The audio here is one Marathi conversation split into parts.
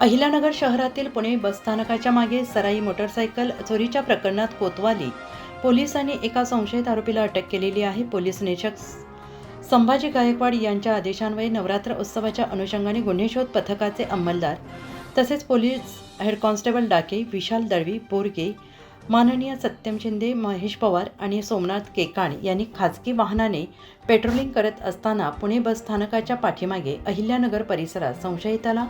अहिलानगर शहरातील पुणे बसस्थानकाच्या मागे सराई मोटरसायकल चोरीच्या प्रकरणात कोतवाली. पोलिसांनी एका संशयित आरोपीला अटक केलेली आहे. पोलीस निरीक्षक संभाजी गायकवाड यांच्या आदेशान्वये नवरात्र उत्सवाच्या अनुषंगाने गुन्हे शोध पथकाचे अंमलदार तसेच police head constable Dake Vishal Dalvi Borge माननीय सत्यम शिंदे महेश पवार आणि सोमनाथ केकाण यांनी खाजगी वाहनाने पेट्रोलिंग करत असताना पुणे बस स्थानकाच्या पाठीमागे अहिल्यानगर परिसरात संशयिताला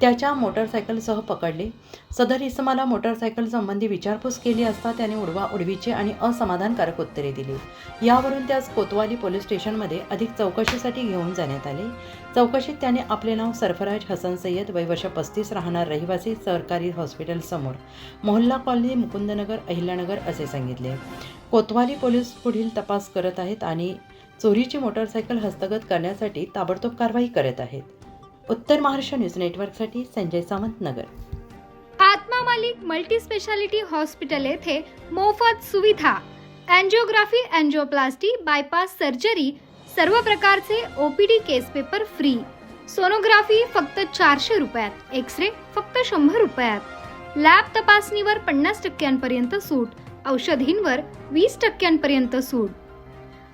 त्याच्या मोटरसायकलसह पकडले. सदर इसमाला मोटरसायकलसंबंधी विचारपूस केली असता त्याने उडवा उडवीचे आणि असमाधानकारक उत्तरे दिली. यावरून त्यास कोतवाली पोलीस स्टेशनमध्ये अधिक चौकशीसाठी घेऊन जाण्यात आले. चौकशीत त्याने आपले नाव सरफराज हसन सय्यद वय वर्ष पस्तीस राहणार रहिवासी सरकारी हॉस्पिटलसमोर मोहल्ला कॉलनी मुकुंदनगर अहिल्यानगर असे सांगितले. कोतवाली पोलीस पुढील तपास करत आहेत आणि चोरीची मोटरसायकल हस्तगत करण्यासाठी ताबडतोब कारवाई करत आहेत. उत्तर महाराष्ट्र न्यूज नेटवर्कसाठी Sanjay Sawant Nagar. Atma Malik multi speciality hospital येथे मोफत सुविधा अँजिओग्राफी अँजिओप्लास्टी बायपास सर्जरी सर्व प्रकारचे OPD case paper free. Sonography फक्त चारशे रुपयात एक्सरे फक्त शंभर रुपयात. लॅब तपासणीवर पन्नास टक्क्यांपर्यंत सूट औषधींवर वीस टक्क्यांपर्यंत सूट.